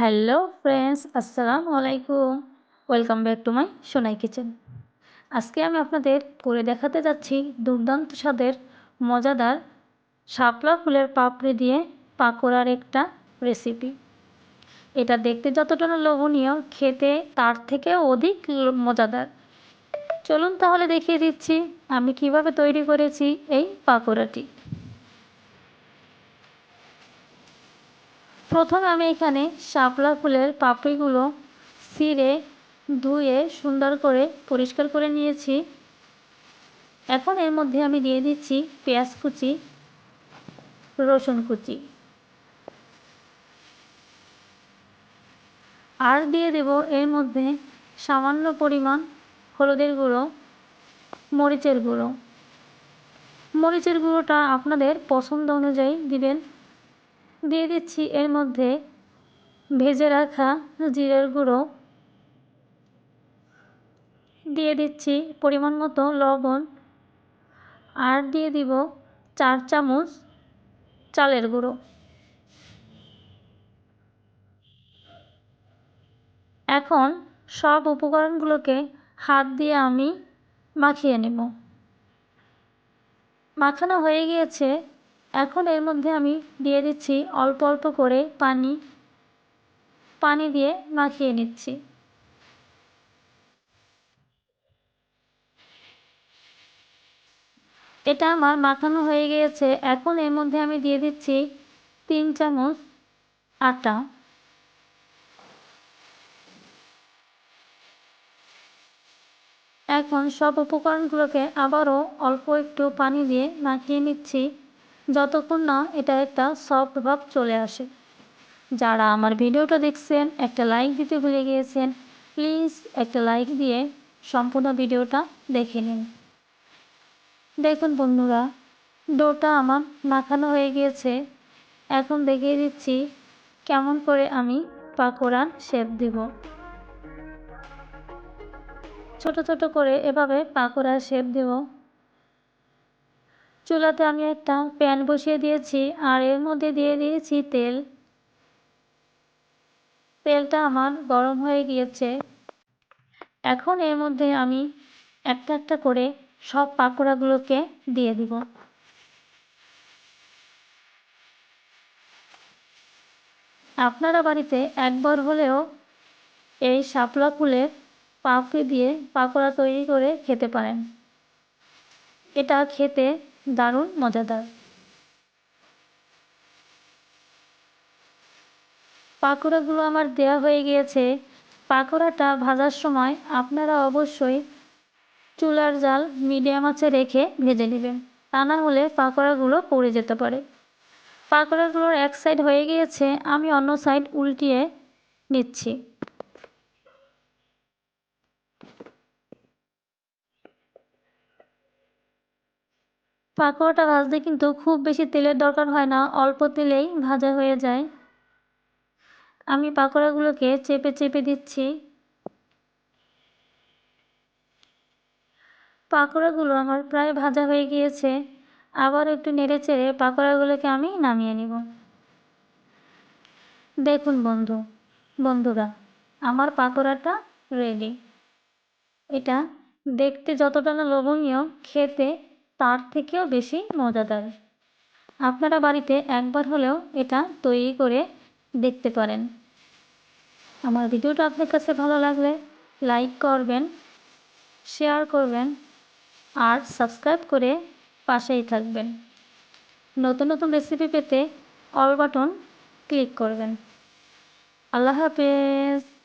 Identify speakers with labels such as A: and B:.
A: Hello friends আসসালামু আলাইকুম welcome back to my Sonai kitchen আজকে আমি আপনাদের করে দেখাতে যাচ্ছি দুর্দান্ত স্বাদের, মজাদার, শাপলা ফুলের পাপড়ি দিয়ে পাকোড়ার একটা রেসিপি এটা দেখতে যতটা না লোভনীয়, খেতে তার থেকেও অধিক মজাদার। চলুন তাহলে দেখিয়ে দিচ্ছি আমি কীভাবে তৈরি করেছি এই পাকোড়াটি। প্রথমে আমি এখানে শাপলা ফুলের পাপড়িগুলো ছিঁড়ে ধুয়ে সুন্দর করে পরিষ্কার করে নিয়েছি। এখন এর মধ্যে আমি দিয়ে দিচ্ছি পেঁয়াজ কুচি, রসুন কুচি। আর দিয়ে দেব এর মধ্যে সামান্য পরিমাণ হলুদের গুঁড়ো, মরিচের গুঁড়ো। মরিচের গুঁড়োটা আপনাদের পছন্দ অনুযায়ী দিবেন। দিয়ে দিচ্ছি। এর মধ্যে ভেজে রাখা জিরের গুঁড়ো দিয়ে দিচ্ছি পরিমাণ মতো লবণ আর দিয়ে দিব চার চামচ চালের গুঁড়ো। এখন সব উপকরণগুলোকে হাত দিয়ে আমি মাখিয়ে নেব। মাখানো হয়ে গিয়েছে। এখন এর মধ্যে আমি দিয়ে দিচ্ছি অল্প অল্প করে পানি পানি দিয়ে মাখিয়ে নিচ্ছি। এটা আমার মাখানো হয়ে গিয়েছে। এখন এর মধ্যে আমি দিয়ে দিচ্ছি তিন চামচ আটা। এখন সব উপকরণগুলোকে আবারও অল্প একটু পানি দিয়ে মাখিয়ে নিচ্ছি। যতক্ষণ না এটা একটা সফট ভাব চলে আসে। যারা আমার ভিডিওটা দেখছেন, একটা লাইক দিতে ভুলে গিয়েছেন প্লিজ একটা লাইক দিয়ে সম্পূর্ণ ভিডিওটা দেখে নিন। দেখুন বন্ধুরা ডোটা আমার মাখানো হয়ে গিয়েছে। এখন দেখিয়ে দিচ্ছি কেমন করে আমি পাকোড়ার শেপ দিব। ছোট ছোট করে এভাবে পাকোড়ার শেপ দেব। চুলাতে আমি একটা প্যান বসিয়ে দিয়েছি আর এর মধ্যে দিয়ে দিয়েছি তেল। তেলটা আমার গরম হয়ে গিয়েছে। এখন এর মধ্যে আমি একটা একটা করে সব পাকোড়াগুলোকে দিয়ে দিব। আপনারা বাড়িতে একবার হলেও এই শাপলা ফুলের পাপড়ি দিয়ে পাকোড়া তৈরি করে খেতে পারেন। এটা খেতে দারুণ, মজাদার। পাকোড়াগুলো আমার দেওয়া হয়ে গিয়েছে। পাকোড়াটা ভাজার সময় আপনারা অবশ্যই চুলার জাল মিডিয়াম আঁচে রেখে ভেজে নেবেন। তা না হলে পাকোড়াগুলো পড়ে যেতে পারে। পাকোড়াগুলোর এক সাইড হয়ে গিয়েছে, আমি অন্য সাইড উল্টিয়ে নিচ্ছি। পাকোড়াটা ভাজতে কিন্তু খুব বেশি তেলের দরকার হয় না, অল্প তেলেই ভাজা হয়ে যায়। আমি পাকোড়াগুলোকে চেপে চেপে দিচ্ছি। পাকোড়াগুলো আমার প্রায় ভাজা হয়ে গিয়েছে। আবার একটু নেড়ে চেড়ে পাকোড়াগুলোকে আমি নামিয়ে নিব। দেখুন বন্ধু, বন্ধুরা, আমার পাকোড়াটা রেডি এটা দেখতে যতটা না লোভনীয়, খেতে তার থেকেও বেশি মজাদার। আপনারা বাড়িতে একবার হলেও এটা তৈরি করে দেখতে পারেন। আমার ভিডিওটা আপনার কাছে ভালো লাগলে লাইক করবেন, শেয়ার করবেন আর সাবস্ক্রাইব করে পাশেই থাকবেন। নতুন নতুন রেসিপি পেতে অল বাটন ক্লিক করবেন। আল্লাহ হাফেজ।